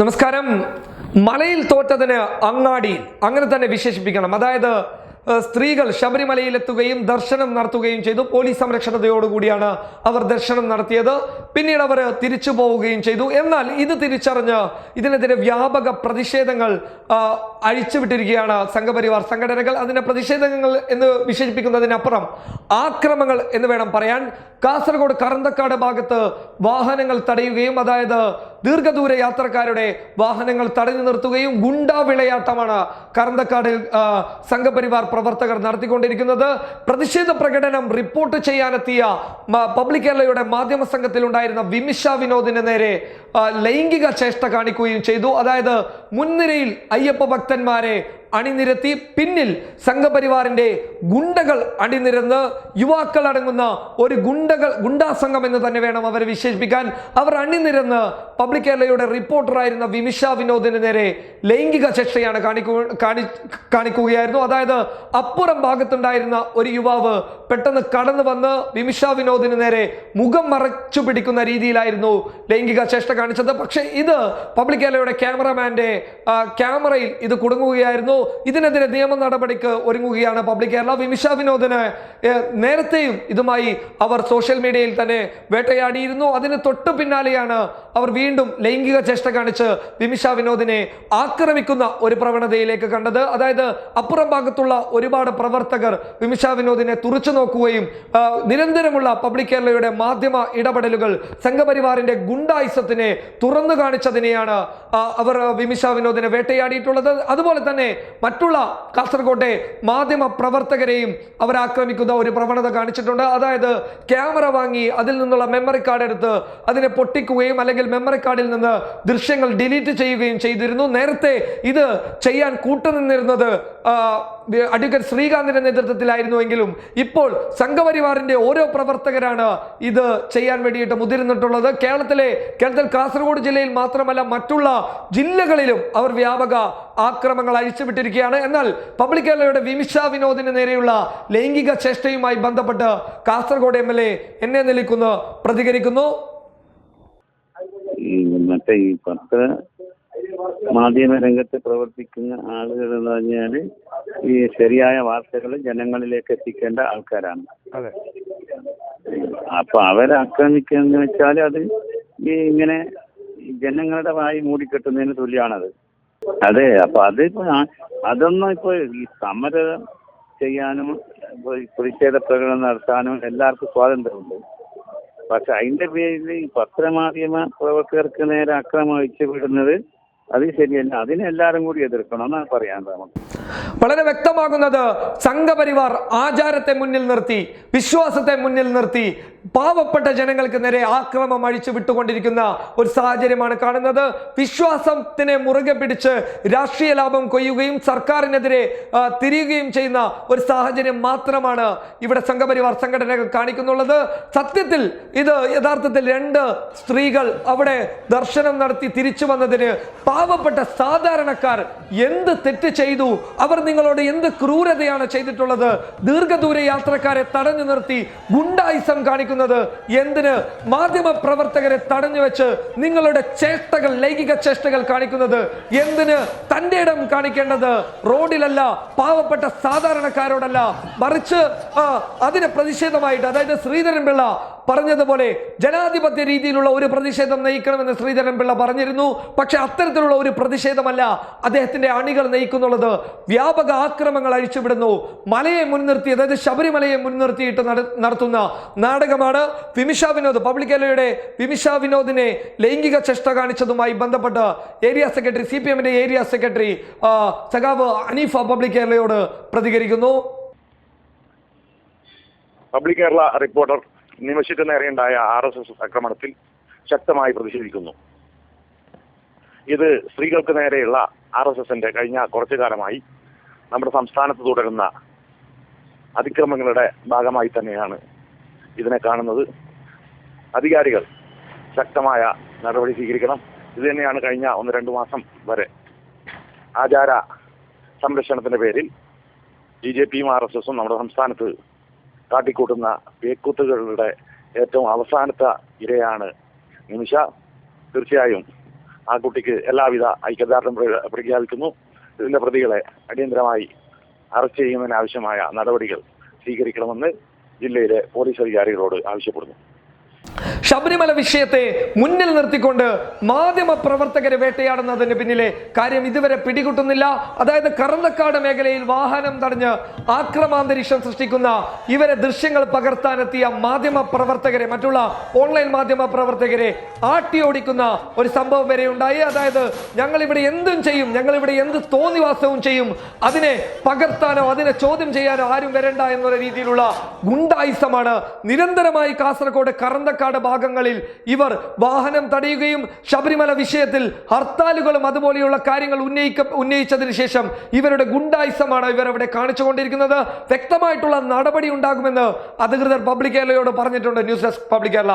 നമസ്കാരം. മലയിൽ തോറ്റതിന് അങ്ങാടി അങ്ങനെ തന്നെ വിശേഷിപ്പിക്കണം. അതായത് സ്ത്രീകൾ ശബരിമലയിൽ എത്തുകയും ദർശനം നടത്തുകയും ചെയ്തു. പോലീസ് സംരക്ഷണതയോടുകൂടിയാണ് അവർ ദർശനം നടത്തിയത്. പിന്നീട് അവർ തിരിച്ചു പോവുകയും ചെയ്തു. എന്നാൽ ഇത് തിരിച്ചറിഞ്ഞ് ഇതിനെതിരെ വ്യാപക പ്രതിഷേധങ്ങൾ അഴിച്ചുവിട്ടിരിക്കുകയാണ് സംഘപരിവാർ സംഘടനകൾ. അതിനെ പ്രതിഷേധങ്ങൾ എന്ന് വിശേഷിപ്പിക്കുന്നതിനപ്പുറം ആക്രമങ്ങൾ എന്ന് വേണം പറയാൻ. കാസർഗോഡ് കറന്തക്കാട് ഭാഗത്ത് വാഹനങ്ങൾ തടയുകയും അതായത് ദീർഘദൂര യാത്രക്കാരുടെ വാഹനങ്ങൾ തടഞ്ഞു നിർത്തുകയും ഗുണ്ടാ വിളയാട്ടമാണ് കറന്തക്കാടിൽ സംഘപരിവാർ പ്രവർത്തകർ നടത്തിക്കൊണ്ടിരിക്കുന്നത്. പ്രതിഷേധ പ്രകടനം റിപ്പോർട്ട് ചെയ്യാനെത്തിയ പബ്ലിക് കേരളയുടെ മാധ്യമ സംഘത്തിലുണ്ടായിരുന്ന വിമിഷ വിനോദിന് നേരെ ലൈംഗിക ചേഷ്ട കാണിക്കുകയും ചെയ്തു. അതായത് മുൻനിരയിൽ അയ്യപ്പ ഭക്തന്മാരെ അണിനിരത്തി പിന്നിൽ സംഘപരിവാറിന്റെ ഗുണ്ടകൾ അണിനിരന്ന് യുവാക്കൾ അടങ്ങുന്ന ഒരു ഗുണ്ടകൾ ഗുണ്ടാസംഘം എന്ന് തന്നെ വേണം അവരെ വിശേഷിപ്പിക്കാൻ. അവർ അണിനിരന്ന് പബ്ലിക് കേരളയുടെ റിപ്പോർട്ടറായിരുന്ന വിമിഷ വിനോദിന് നേരെ ലൈംഗിക ശിക്ഷയാണ് കാണിക്കു കാണി കാണിക്കുകയായിരുന്നു. അതായത് അപ്പുറം ഭാഗത്തുണ്ടായിരുന്ന ഒരു യുവാവ് പെട്ടെന്ന് കടന്നു വന്ന് വിമിഷ വിനോദിന് നേരെ മുഖം മറച്ചു പിടിക്കുന്ന രീതിയിലായിരുന്നു ലൈംഗിക ചേഷ്ട കാണിച്ചത്. പക്ഷേ ഇത് പബ്ലിക് കേരളയുടെ ക്യാമറമാന്റെ ക്യാമറയിൽ ഇത് കുടുങ്ങുകയായിരുന്നു. ഇതിനെതിരെ നിയമ നടപടിക്ക് ഒരുങ്ങുകയാണ് പബ്ലിക് കേരള. വിമിഷ വിനോദിന് നേരത്തെയും ഇതുമായി അവർ സോഷ്യൽ മീഡിയയിൽ തന്നെ വേട്ടയാടിയിരുന്നു. അതിന് തൊട്ടു പിന്നാലെയാണ് അവർ വീണ്ടും ലൈംഗിക ചേഷ്ട കാണിച്ച് വിമിഷ വിനോദിനെ ആക്രമിക്കുന്ന ഒരു പ്രവണതയിലേക്ക് കണ്ടത്. അതായത് അപ്പുറം ഭാഗത്തുള്ള ഒരുപാട് പ്രവർത്തകർ വിമിഷ വിനോദിനെ തുറച്ചു നോക്കുകയും നിരന്തരമുള്ള പബ്ലിക് കേരളയുടെ മാധ്യമ ഇടപെടലുകൾ സംഘപരിവാറിന്റെ ഗുണ്ടായുസത്തിനെ തുറന്നു കാണിച്ചതിനെയാണ് അവർ വിമിഷ വിനോദിനെ വേട്ടയാടിയിട്ടുള്ളത്. അതുപോലെ തന്നെ മറ്റുള്ള കാസർകോട്ടെ മാധ്യമ പ്രവർത്തകരെയും അവർ ആക്രമിക്കുന്ന ഒരു പ്രവണത കാണിച്ചിട്ടുണ്ട്. അതായത് ക്യാമറ വാങ്ങി അതിൽ നിന്നുള്ള മെമ്മറി കാർഡ് എടുത്ത് അതിനെ പൊട്ടിക്കുകയും അല്ലെങ്കിൽ മെമ്മറി കാർഡിൽ നിന്ന് ദൃശ്യങ്ങൾ ഡിലീറ്റ് ചെയ്യുകയും ചെയ്തിരുന്നു. നേരത്തെ ഇത് ചെയ്യാൻ കൂട്ടുനിന്നിരുന്നത് അഡ്വക്കേറ്റ് ശ്രീകാന്തിന്റെ നേതൃത്വത്തിലായിരുന്നുവെങ്കിലും ഇപ്പോൾ സംഘപരിവാറിന്റെ ഓരോ പ്രവർത്തകരാണ് ഇത് ചെയ്യാൻ വേണ്ടിയിട്ട് മുതിരുന്നിട്ടുള്ളത് കേരളത്തിലെ കേരളത്തിൽ കാസർഗോഡ് ജില്ലയിൽ മാത്രമല്ല മറ്റുള്ള ജില്ലകളിലും അവർ വ്യാപക ആക്രമങ്ങൾ അഴിച്ചുവിട്ടിരിക്കുകയാണ്. എന്നാൽ പബ്ലിക് കേരളയുടെ വിമിഷ വിനോദിന് നേരെയുള്ള ലൈംഗിക ചേഷ്ടയുമായി ബന്ധപ്പെട്ട് കാസർഗോഡ് എം എൽ എ എന്നെ നിലയ്ക്കുന്നു പ്രതികരിക്കുന്നു. ഈ പത്ര മാധ്യമ രംഗത്ത് പ്രവർത്തിക്കുന്ന ആളുകൾ എന്ന് പറഞ്ഞാൽ ഈ ശരിയായ വാർത്തകൾ ജനങ്ങളിലേക്ക് എത്തിക്കേണ്ട ആൾക്കാരാണ്. അതെ. അപ്പൊ അവരെ ആക്രമിക്കാന്ന് വെച്ചാൽ അത് ഈ ഇങ്ങനെ ജനങ്ങളുടെ വായി മൂടിക്കെട്ടുന്നതിന് തുല്യമാണത് അതെ അപ്പൊ അത് ഇപ്പൊ അതൊന്നും ഇപ്പൊ ഈ സമരം ചെയ്യാനും പ്രതിഷേധ പ്രകടനം നടത്താനും എല്ലാവർക്കും സ്വാതന്ത്ര്യമുണ്ട്. പക്ഷെ അതിന്റെ പേരിൽ ഈ പത്രമാധ്യമ പ്രവർത്തകർക്ക് നേരെ അക്രമം അഴിച്ചു വിടുന്നത് അത് ശരിയല്ല അതിനെ എല്ലാവരും കൂടി എതിർക്കണം. എന്നാണ് പറയാൻ നമുക്ക് വളരെ വ്യക്തമാകുന്നത് സംഘപരിവാർ ആചാരത്തെ മുന്നിൽ നിർത്തി വിശ്വാസത്തെ മുന്നിൽ നിർത്തി പാവപ്പെട്ട ജനങ്ങൾക്ക് നേരെ ആക്രമം അഴിച്ചു വിട്ടുകൊണ്ടിരിക്കുന്ന ഒരു സാഹചര്യമാണ് കാണുന്നത്. വിശ്വാസത്തിനെ മുറുകെ പിടിച്ച് രാഷ്ട്രീയ ലാഭം കൊയ്യുകയും സർക്കാരിനെതിരെ തിരിയുകയും ചെയ്യുന്ന ഒരു സാഹചര്യം മാത്രമാണ് ഇവിടെ സംഘപരിവാർ സംഘടനകൾ കാണിക്കുന്നുള്ളത്. സത്യത്തിൽ ഇത് യഥാർത്ഥത്തിൽ രണ്ട് സ്ത്രീകൾ അവിടെ ദർശനം നടത്തി തിരിച്ചു വന്നതിന് പാവപ്പെട്ട സാധാരണക്കാർ എന്ത് തെറ്റ് ചെയ്തു? അവർ നിങ്ങളോട് എന്ത് ക്രൂരതയാണ് ചെയ്തിട്ടുള്ളത്? ദീർഘദൂര യാത്രക്കാരെ തടഞ്ഞു നിർത്തി ഗുണ്ടായിസം കാണിക്കുന്നത് എന്തിന്? മാധ്യമ പ്രവർത്തകരെ തടഞ്ഞു വെച്ച് നിങ്ങളുടെ ചേഷ്ടകൾ ലൈംഗിക ചേഷ്ടകൾ കാണിക്കുന്നത് എന്തിന്? തന്റെ ഇടം കാണിക്കേണ്ടത് റോഡിലല്ല പാവപ്പെട്ട സാധാരണക്കാരോടല്ല. മറിച്ച് അതിന് പ്രതിഷേധമായിട്ട് അതായത് ശ്രീധരൻ പിള്ള പറഞ്ഞതുപോലെ ജനാധിപത്യ രീതിയിലുള്ള ഒരു പ്രതിഷേധം നയിക്കണമെന്ന് ശ്രീധരൻ പിള്ള പറഞ്ഞിരുന്നു. പക്ഷെ അത്തരത്തിലുള്ള ഒരു പ്രതിഷേധമല്ല അദ്ദേഹത്തിന്റെ അണികൾ നയിക്കുന്നുള്ളത്. വ്യാപക ആക്രമങ്ങൾ അഴിച്ചുവിടുന്നു. മലയെ മുൻനിർത്തി അതായത് ശബരിമലയെ മുൻനിർത്തിയിട്ട് നടത്തുന്ന നാടകമാണ്. വിമിഷ വിനോദ് പബ്ലിക് എലയുടെ വിമിഷ വിനോദിനെ ലൈംഗിക ചേഷ്ട കാണിച്ചതുമായി ബന്ധപ്പെട്ട് ഏരിയ സെക്രട്ടറി സി പി എമ്മിന്റെ ഏരിയ സെക്രട്ടറി സഖാവ് അനീഫ പബ്ലിക് കേരളയോട് പ്രതികരിക്കുന്നു. പബ്ലിക് കേരള റിപ്പോർട്ടർ നിമിഷത്തിന് നേരെയുണ്ടായ ആർ എസ് എസ് ആക്രമണത്തിൽ ശക്തമായി പ്രതിഷേധിക്കുന്നു. ഇത് സ്ത്രീകൾക്ക് നേരെയുള്ള ആർ എസ് എസിന്റെ കഴിഞ്ഞ കുറച്ചു കാലമായി നമ്മുടെ സംസ്ഥാനത്ത് തുടരുന്ന അതിക്രമങ്ങളുടെ ഭാഗമായി തന്നെയാണ് ഇതിനെ കാണുന്നത്. അധികാരികൾ ശക്തമായ നടപടി സ്വീകരിക്കണം. ഇത് തന്നെയാണ് കഴിഞ്ഞ ഒന്ന് രണ്ട് മാസം വരെ ആചാര സംരക്ഷണത്തിന്റെ പേരിൽ ബി ജെ പിയും ആർ എസ് എസും നമ്മുടെ സംസ്ഥാനത്ത് കാട്ടിക്കൂട്ടുന്ന പേക്കൂത്തുകളുടെ ഏറ്റവും അവസാനത്തെ ഇരയാണ് നിമിഷ. തീർച്ചയായും ആ കുട്ടിക്ക് എല്ലാവിധ ഐക്യദാർഢ്യം പ്രഖ്യാപിക്കുന്നു. ഇതിന്റെ പ്രതികളെ അടിയന്തരമായി അറസ്റ്റ് ചെയ്യുന്നതിനാവശ്യമായ നടപടികൾ സ്വീകരിക്കണമെന്ന് ജില്ലയിലെ പോലീസ് അധികാരികളോട് ആവശ്യപ്പെടുന്നു. ശബരിമല വിഷയത്തെ മുന്നിൽ നിർത്തിക്കൊണ്ട് മാധ്യമ പ്രവർത്തകരെ വേട്ടയാടുന്നതിന് പിന്നിലെ കാര്യം ഇതുവരെ പിടികൂട്ടുന്നില്ല. അതായത് കറന്തക്കാട് മേഖലയിൽ വാഹനം തടഞ്ഞ് ആക്രമാന്തരീക്ഷം സൃഷ്ടിക്കുന്ന ഇവരെ ദൃശ്യങ്ങൾ പകർത്താനെത്തിയ മാധ്യമ പ്രവർത്തകരെ മറ്റുള്ള ഓൺലൈൻ മാധ്യമ പ്രവർത്തകരെ ആട്ടിയോടിക്കുന്ന ഒരു സംഭവം വരെ ഉണ്ടായി. അതായത് ഞങ്ങൾ ഇവിടെ എന്തും ചെയ്യും ഞങ്ങൾ ഇവിടെ എന്ത് തോന്നിവാസവും ചെയ്യും അതിനെ പകർത്താനോ അതിനെ ചോദ്യം ചെയ്യാനോ ആരും വരണ്ട എന്നുള്ള രീതിയിലുള്ള ഗുണ്ടായുസമാണ് നിരന്തരമായി കാസർഗോഡ് കറന്തക്കാട് ഭാഗങ്ങളിൽ ഇവർ വാഹനം തടയുകയും ശബരിമല വിഷയത്തിൽ ഹർത്താലുകളും അതുപോലെയുള്ള കാര്യങ്ങൾ ഉന്നയിക്ക ഉന്നയിച്ചതിന് ശേഷം ഇവരുടെ ഗുണ്ടായുസമാണ് ഇവർ അവിടെ കാണിച്ചുകൊണ്ടിരിക്കുന്നത് വ്യക്തമായിട്ടുള്ള നടപടി ഉണ്ടാകുമെന്ന് അധികൃതർ പബ്ലിക് കേരളയോട് പറഞ്ഞിട്ടുണ്ട്. News desk public Kerala.